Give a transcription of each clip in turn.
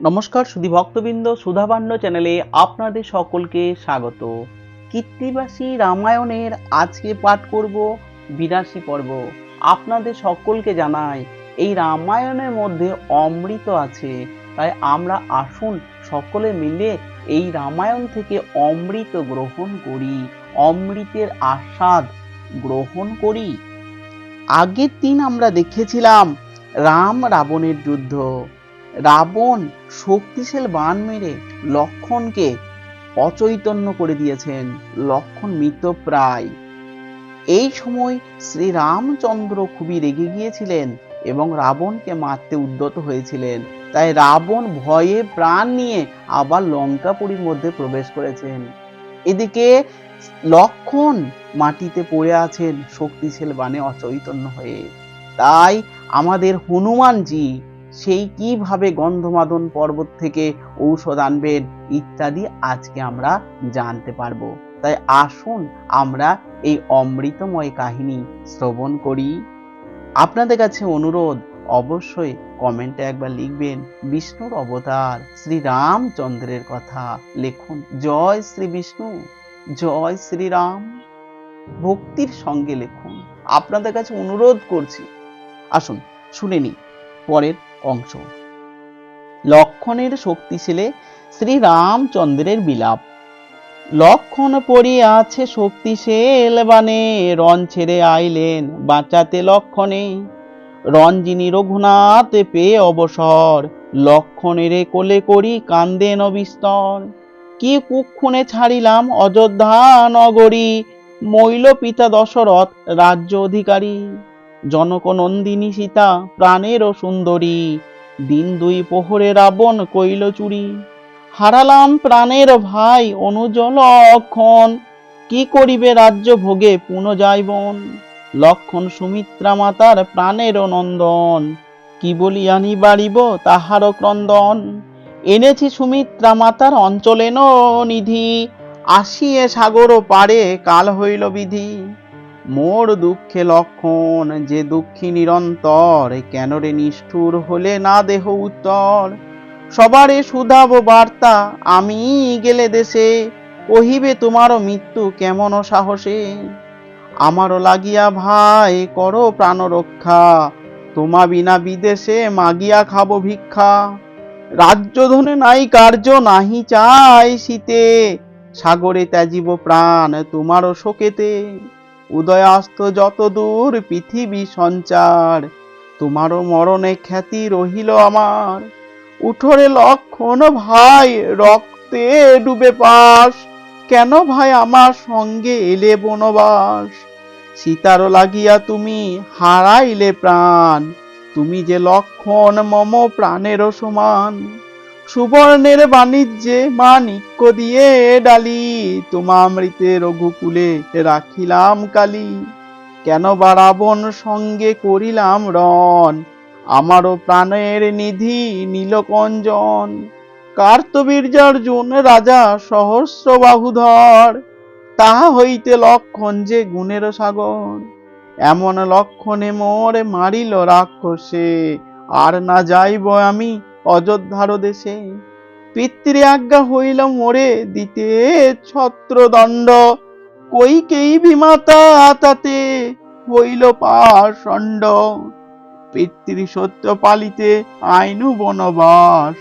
নমস্কার সুধী ভক্তবৃন্দ সুধাবান্য চ্যানেলে আপনাদের সকলকে স্বাগত। কীর্তিবাসী রামায়ণের আজকে পাঠ করব বিরাশি পর্ব। আপনাদের সকলকে জানাই, এই রামায়ণের মধ্যে অমৃত আছে। তাই আমরা আসুন সকলে মিলে এই রামায়ণ থেকে অমৃত গ্রহণ করি, অমৃতের আস্বাদ গ্রহণ করি। আগের দিন আমরা দেখেছিলাম রাম রাবণের যুদ্ধ। রাবণ শক্তিশাল বান মেরে লক্ষণকে অচৈতন্য করে দিয়েছেন, লক্ষণ মৃতপ্রায় এই সময় শ্রী রামচন্দ্র খুবই রেগে গিয়েছিলেন এবং রাবণকে মারতে উদ্যত হয়েছিলেন। তাই রাবণ ভয়ে প্রাণ নিয়ে আবার লঙ্কাপুরীর মধ্যে প্রবেশ করেছেন। এদিকে লক্ষণ মাটিতে পড়ে আছেন, শক্তিশাল বানে অচৈতন্য হয়ে। তাই আমাদের হনুমানজি সেই কীভাবে গন্ধমাদন পর্বত থেকে ঔষধ আনবেন ইত্যাদি আজকে আমরা জানতে পারব। তাই আসুন আমরা এই অমৃতময় কাহিনী শ্রবণ করি। আপনাদের কাছে অনুরোধ, অবশ্যই কমেন্টে একবার লিখবেন বিষ্ণুর অবতার শ্রী রামচন্দ্রের কথা লিখুন। জয় শ্রী বিষ্ণু, জয় শ্রীরাম। ভক্তির সঙ্গে লিখুন। আপনাদের কাছে অনুরোধ করছি। আসুন শুনে নি পরের অংশ। লক্ষণের শক্তিশীলে শ্রী রামচন্দ্রের বিলাপ। লক্ষণ পড়িয়ে আছে শক্তিশীল বানে রণ ছেড়ে আইলেন, বাঁচাতে লক্ষণে রঞ্জিনী রঘুনাথ পেয়ে অবসর, লক্ষণের কোলে করি কান্দেন বিস্তর। কি কুক্ষণে ছাড়িলাম অযোধ্যা নগরী, মৈল পিতা দশরথ রাজ্য অধিকারী। জনক নন্দিনী সীতা প্রাণেরও সুন্দরী। দিন দুই পোহরে রাবণ কইল চুরি। হারালাম প্রাণের ভাই অনুজ লক্ষণ কি করিবে রাজ্য ভোগে পুনঃ যাইবন লক্ষণ সুমিত্রা মাতার প্রাণের নন্দন। কি বলি আনি বাড়িব তাহার ক্রন্দন? এনেছি সুমিত্রা মাতার অঞ্চলেন নিধি। আসিয়ে সাগর পারে কাল হইল বিধি। মোর দুঃখে লক্ষণ, যে দুঃখী নিরন্তর কেন রে নিষ্ঠুর হলে না দেহ উত্তর? সবারে সুধাব বার্তা, আমি গেলে দেশে, কহিবে তোমারও মৃত্যু কেমন সাহসে? আমারও লাগিয়া ভাই, করো প্রাণ রক্ষা তোমা বিনা বিদেশে মাগিয়া খাব ভিক্ষা। রাজ্যধনে নাই কার্য, নাহি চাই শীতে, সাগরে ত্যাজিব প্রাণ, তোমারও শোকেতে। উদয়াস্ত যত দূর পৃথিবী সঞ্চার, তোমারও মরণে খ্যাতি রহিল আমার। উঠরে লক্ষণ ভাই, রক্তে ডুবে পাস কেন ভাই আমার সঙ্গে এলে বনবাস? সীতারও লাগিয়া তুমি হারাইলে প্রাণ, তুমি যে লক্ষণ মম প্রাণেরও সমান। সুবর্ণের বাণিজ্যে মানিক্য দিয়ে ডালি। তোমামৃতে রঘুকুলে রাখিলাম কালি। কেন বা রাবণ সঙ্গে করিলাম রণ? আমারও প্রাণের নিধি নীলকঞ্জন। কার্তবীর্যার্জুন রাজা সহস্র বাহুধর তাহা হইতে লক্ষণ যে গুণের সাগর। এমন লক্ষণে মোরে মারিল রাক্ষসে, আর না যাইব আমি অযোধ্যার দেশে পিতৃ আজ্ঞা হইল মোরে দিতে ছত্রদণ্ড। কইকেই বিমাতা তাতে হইল পাষণ্ড। পিতৃ সত্য পালিতে আইনু বনবাস,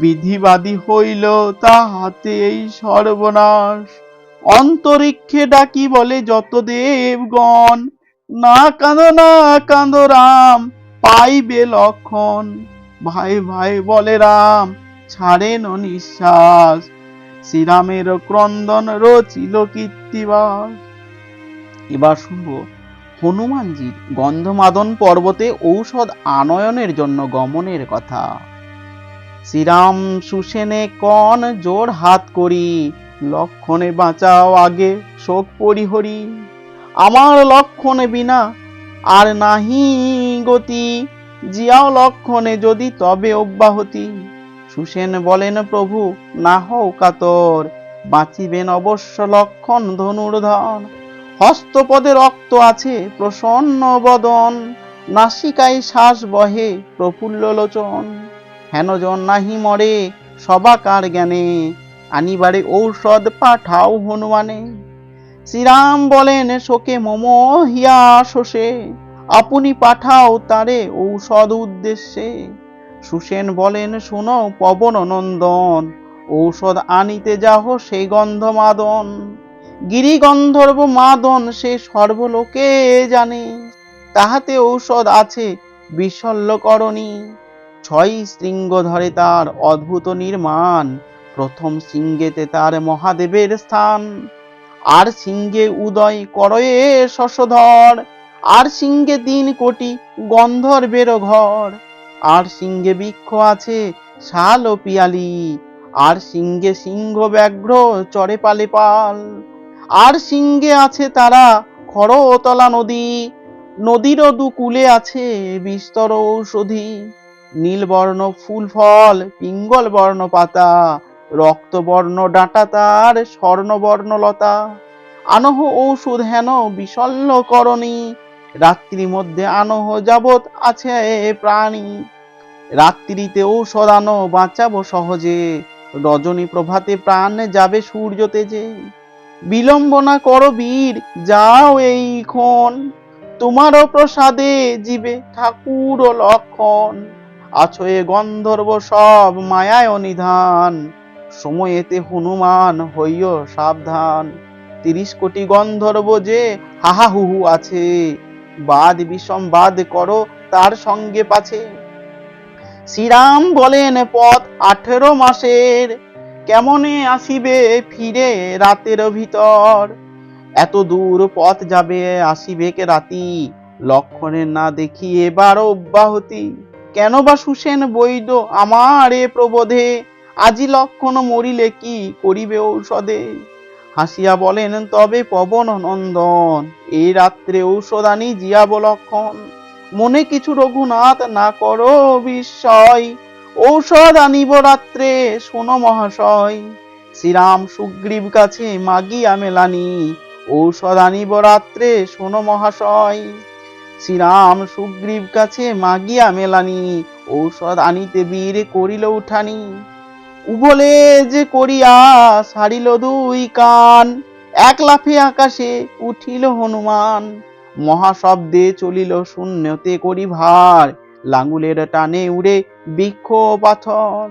বিধিবাদী হইল তাহাতে এই সর্বনাশ। অন্তরিক্ষে ডাকি বলে যত দেবগণ, না কাঁদো না কাঁদো রাম, পাইবে লক্ষণ। ভাই ভাই, বলে রাম, ছাড়েন নিঃশ্বাস শ্রীরামের ক্রন্দন রচিল কীর্তিবাস। এবার শুনব হনুমানজির গন্ধমাদন পর্বতে ঔষধ আনয়নের জন্য গমনের কথা। শ্রীরাম সুসেনে কন জোর হাত করি, লক্ষণে বাঁচাও আগে শোক পরিহরি। আমার লক্ষণে বিনা আর নাহি গতি জিয়াও লক্ষণে যদি তবে অব্যাহতি। সুসেন বলেন, প্রভু, না হও কাতর বাঁচিবেন অবশ্য লক্ষণ ধনুর্ধন। হস্তপদে রক্ত আছে, প্রসন্ন বদন। নাসিকায় শ্বাস বহে, প্রফুল্ল লোচন। হেনজন নাহি মরে, সবাকার জ্ঞানে। আনিবারে ঔষধ পাঠাও হনুমানে। শ্রীরাম বলেন, শোকে মম হিয়া শোষে। আপনি পাঠাও তারে ঔষধ উদ্দেশ্যে। সুসেন বলেন, শোনো পবন নন্দন, ঔষধ আনিতে যাহ সেই গন্ধ মাদন গিরি গন্ধর্ব মাদন সে সর্বলোকে জানে। তাহাতে ঔষধ আছে বিশল্যকরণী ছয় শৃঙ্গ ধরে তার অদ্ভুত নির্মাণ। প্রথম সিংহেতে তার মহাদেবের স্থান। আর সিংহে উদয় করয়ে শশধর। আর সিংহে তিন কোটি গন্ধর্বের ঘর। আর সিংহে বৃক্ষ আছে শাল ও পিয়ালি। আর সিংহে সিংহ ব্যাঘ্র চরে পালে পাল। আর সিংহে আছে তারা খরতলা নদী। নদীর দুকূলে আছে বিস্তর ঔষধি। নীলবর্ণ ফুল ফল, পিঙ্গল বর্ণ পাতা, রক্তবর্ণ ডাঁটা তার, স্বর্ণবর্ণ লতা। আনহ ঔষধ হেন বিশল্য করণী রাত্রি মধ্যে আনহ যাবৎ আছে প্রাণী। রাত্রিতে ঔষধ আনো, বাঁচাবো সহজে। রজনী প্রভাতে প্রাণ যাবে সূর্য তেজে। বিলম্ব না করো বীর, যাও এই এইক্ষণ তোমারও প্রসাদে জীবে ঠাকুর ও লক্ষণ। আছো এ গন্ধর্ব সব মায়ায় নিধান। সময়েতে হনুমান, হইও সাবধান। তিরিশ কোটি গন্ধর্ব যে হাহা হুহু আছে। বাদ বিষম বাদ করো তার সঙ্গে পাছে। শ্রীরাম বলেন, পথ আঠেরো মাসের, কেমনে আসিবে ফিরে রাতের ভিতর? এত দূর পথ যাবে, আসিবে কে রাতি? লক্ষণের না দেখি এবার অব্যাহতি। কেন বা সুসেন বৈদ আমার এ প্রবোধে? আজি লক্ষণ মরিলে কি করিবে ঔষধে? হাসিয়া বলেন, তবে পবন নন্দন, এই রাত্রে ঔষধ আনি জিয়াব লক্ষণ মনে কিছু রঘুনাথ না করো বিস্ময়, ঔষধ আনিব রাত্রে, শোনো মহাশয়। শ্রীরাম সুগ্রীব কাছে মাগিয়া মেলানি, ঔষধ আনিব রাত্রে, শোনো মহাশয়। শ্রীরাম সুগ্রীব কাছে মাগিয়া মেলানি, ঔষধ আনিতে বীর করিল উঠানি। উবলে যে করিয়া সারিল দুই কান, এক লাফে আকাশে উঠিল হনুমান। মহাশব্দে চলিল শূন্যতে করি ভার লাঙ্গুলের টানে উড়ে বৃক্ষ পাথর।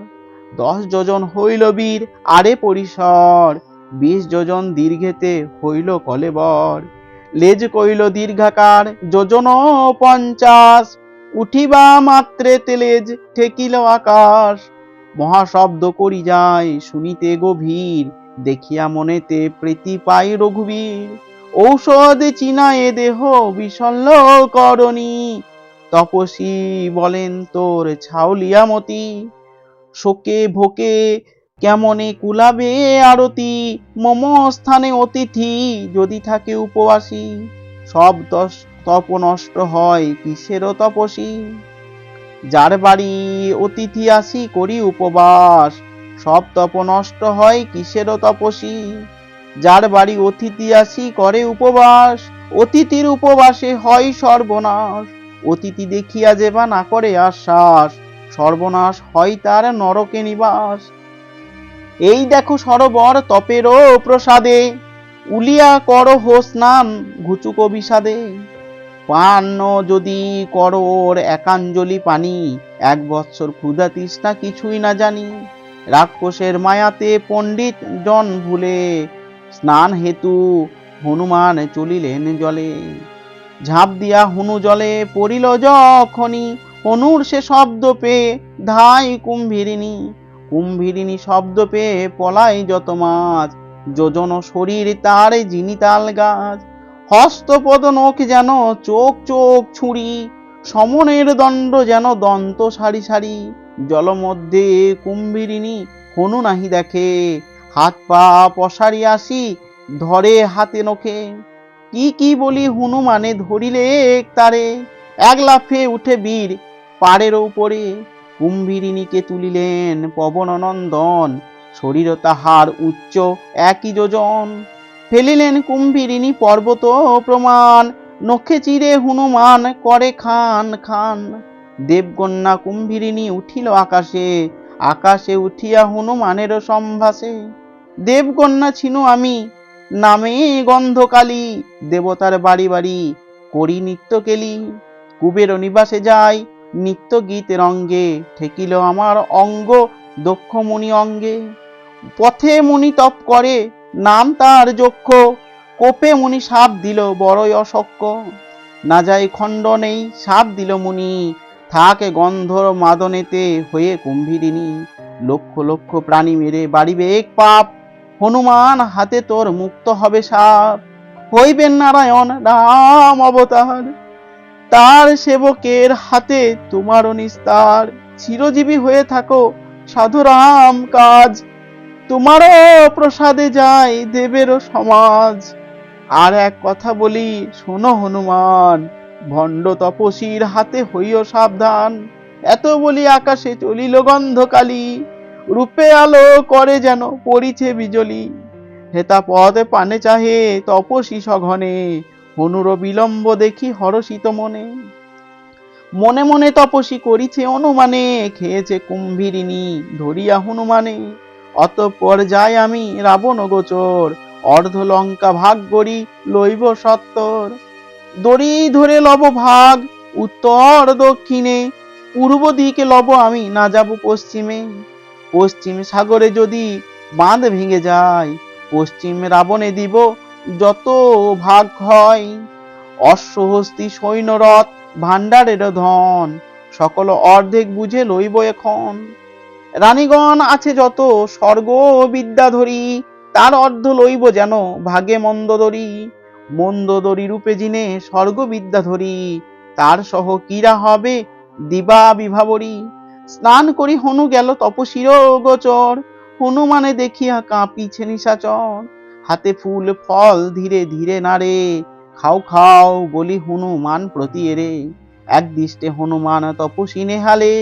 দশ যোজন হইল বীর, আরে পরিসর, বিশ যোজন দীর্ঘেতে হইল কলেবর। লেজ কইল দীর্ঘাকার, যোজন পঞ্চাশ, উঠিবা মাত্রে তেলেজ ঠেকিল আকাশ। মহাশব্দ করি যায় শুনিতে গভীর, দেখিয়া মনেতে প্রীতি পাই রঘুবীর। ঔষধ চিনায়ে দেহ বিশল্য করণী তপসী বলেন তোর ছাউলিয়া মতি শোকে ভোকে কেমনে কুলাবে আরতি, মম স্থানে অতিথি যদি থাকে উপবাসী। সব তপ নষ্ট হয় কিসেরও তপসী যার বাড়ি অতিথি আসি করি উপবাস। সব তপ নষ্ট হয় কিসেরও তপসী যার বাড়ি অতিথি আসি করে উপবাস। অতিথির উপবাসে হয় সর্বনাশ। অতিথি দেখিয়া যে বা না করে আশ্বাস, সর্বনাশ হয় তার নরকে নিবাস। এই দেখো সরোবর তপেরও প্রসাদে। উলিয়া কর হো স্নান, ঘুচুক বিষাদে। পান্ন যদি করো ওর একাঞ্জলি পানি, এক বৎসর ক্ষুধা তৃষ্ণা কিছুই না জানি। রাক্ষসের মায়াতে পণ্ডিত জন ভুলে, স্নান হেতু হনুমান চলিলেন জলে। ঝাঁপ দিয়া হনু জলে পড়িল যখনি হনুর সে শব্দ পেয়ে ধাই কুম্ভীরিণী। কুম্ভীরিণী শব্দ পেয়ে পলাই যত মাছ, যোজন শরীর তার জিনিতাল গাছ। হস্তপদ নখ যেন চোখ চোখ ছুঁড়ি, সমনের দণ্ড যেন দন্ত সারি সারি। জলমধ্যে কুম্ভীরিণী হনু নাহি দেখে, হাত পা পসারি আসি ধরে হাতে নখে। কি কি বলি হনুমানে ধরিলে তারে এক লাফে উঠে বীর পাড়ের উপরে। কুম্ভীরিণীকে তুলিলেন পবন নন্দন শরীর তাহার উচ্চ একই যোজন। ফেলিলেন কুম্ভীরিণী পর্বত প্রমাণ। নখে চিরে হনুমান করে খান খান। দেবকন্যা কুম্ভীরিণী উঠিল আকাশে। আকাশে উঠিয়া হনুমানের সম্ভাসে দেবকন্যা ছিনু আমি, নামে গন্ধকালী, দেবতার বাড়ি বাড়ি করি নিত্য কেলি। কুবের নিবাসে যাই, নিত্য গীত রঙ্গে, ঠেকিল আমার অঙ্গ দক্ষ মুনি অঙ্গে। পথে মুনি তপ করে নাম তার যক্ষ, কোপে মুনি সাপ দিল বড়ই অশক্য না যায় খণ্ড নেই, সাপ দিল মুনি। থাকে গন্ধর মাদনেতে হয়ে কুম্ভীরিণী লক্ষ লক্ষ প্রাণী মেরে বাড়িবে এক পাপ। হনুমান হাতে তোর মুক্ত হবে সাপ। হইবেন নারায়ণ রাম অবতার। তার সেবকের হাতে তোমারও নিস্তার। চিরজীবী হয়ে থাকো সাধুরাম কাজ। তোমারও প্রসাদে যায় দেবেরও সমাজ। আর এক কথা বলি, শোনো হনুমান, ভণ্ড তপসীর হাতে হইও সাবধান। এত বলি আকাশে চলিল গন্ধকালি, রূপে আলো করে যেন পরিছে বিজলি। হেতা পদে পানে চাহে তপসী সঘনে, হনুর বিলম্ব দেখি হরষিত মনে। মনে মনে তপসী করিছে অনুমানে, খেয়েছে কুম্ভীরিণী ধরিয়া হনুমানে। অতঃপর যাই আমি রাবণ গোচর অর্ধ লঙ্কা ভাগ করি লইব সত্তর। দড়ি ধরে লব ভাগ, উত্তর দক্ষিণে, পূর্ব দিকে লব আমি, না যাব পশ্চিমে। পশ্চিম সাগরে যদি বাঁধ ভেঙে যায়, পশ্চিম রাবণে দিব যত ভাগ হয়। অশ্বহস্তি সৈন্যরথ, ভাণ্ডারের ধন, সকল অর্ধেক বুঝে লইব এখন। রানীগণ আছে যত, স্বর্গ বিদ্যাধরী, তার অর্ধ লইব যেন ভাগে মন্দদরি। মন্দদরি রূপে জিনে স্বর্গ বিদ্যাধরী, তার সহ কিরা হবে দিবা বিভাবরী। স্নান করি হনু গেল তপশির গোচর, হনুমানে দেখিয়া কাঁপিছে নিশাচর। হাতে ফুল, ফল ধীরে ধীরে নারে খাও খাও বলি হনুমান প্রতি এরে এক দৃষ্টে হনুমান তপসী নেহালে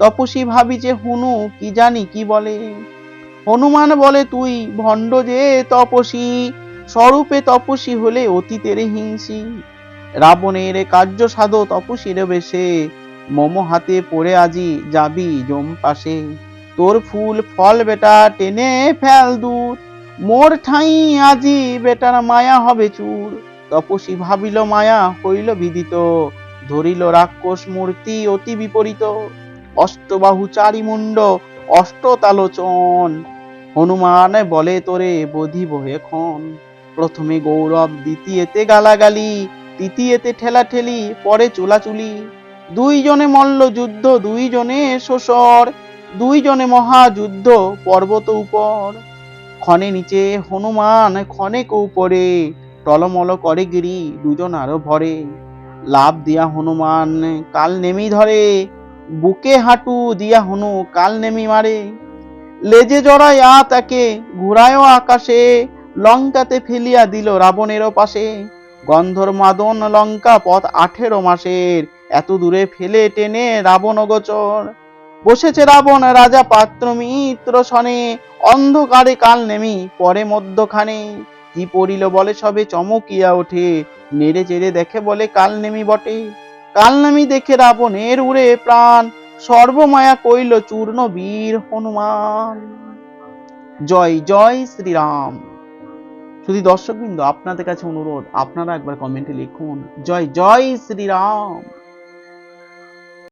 তপসী ভাবি যে, হুনু, কি জানি, কি বলে? হনুমান বলে তুই ভণ্ড যে তপসী স্বরূপে তপসী হলে অতীতের হিংসি। রাবণের কার্য সাধ তপসীর বেশে, মম হাতে পড়ে আজি যাবি জম পাশে। তোর ফুল ফল বেটা টেনে ফেল দূর, মোর ঠাই আজি বেটার মায়া হবে চুর তপসী ভাবিল, মায়া হইল বিদিত, ধরিল রাক্ষস মূর্তি অতি বিপরীত। অষ্টবাহু চারি মুন্ড অষ্টতালোচন। হনুমান বলে, তোরে বধিব এখন। প্রথমে গৌরব, দ্বিতীয়তে গালাগালি, তৃতীয়তে ঠেলাঠেলি, পরে চুলাচুলি। দুইজনে মল্ল যুদ্ধ, দুইজনে শোষর। দুইজনে মহাযুদ্ধ, পর্বত উপর। ক্ষণে নিচে হনুমান, ক্ষণে উপরে টলমল করে গিরি, দুজন আরও ভরে। লাভ দিয়া হনুমান, কাল নেমি ধরে। বুকে হাঁটু দিয়া হনু, কাল নেমি মারে। লেজে জড়ায় আ তাকে ঘুরায়ও আকাশে, লঙ্কাতে ফেলিয়া দিল রাবণেরও পাশে। গন্ধর মাদন লঙ্কা পথ আঠেরো মাসের, এত দূরে ফেলে টেনে রাবণ গোচর। বসেছে রাবণ রাজা পাত্র মিত্র সনে, অন্ধকারে কাল নেমি, পরে মধ্যখানে। কি পড়িল বলে সবে চমকিয়া ওঠে, নেড়ে চেড়ে দেখে বলে কাল নেমি বটে। কাল নেমি দেখে রাবণের উড়ে প্রাণ। সর্বমায়া কইল চূর্ণ বীর হনুমান। জয় জয় শ্রীরাম। শুধু দর্শকবৃন্দ, আপনাদের কাছে অনুরোধ, আপনারা একবার কমেন্টে লিখুন, জয় জয় শ্রীরাম।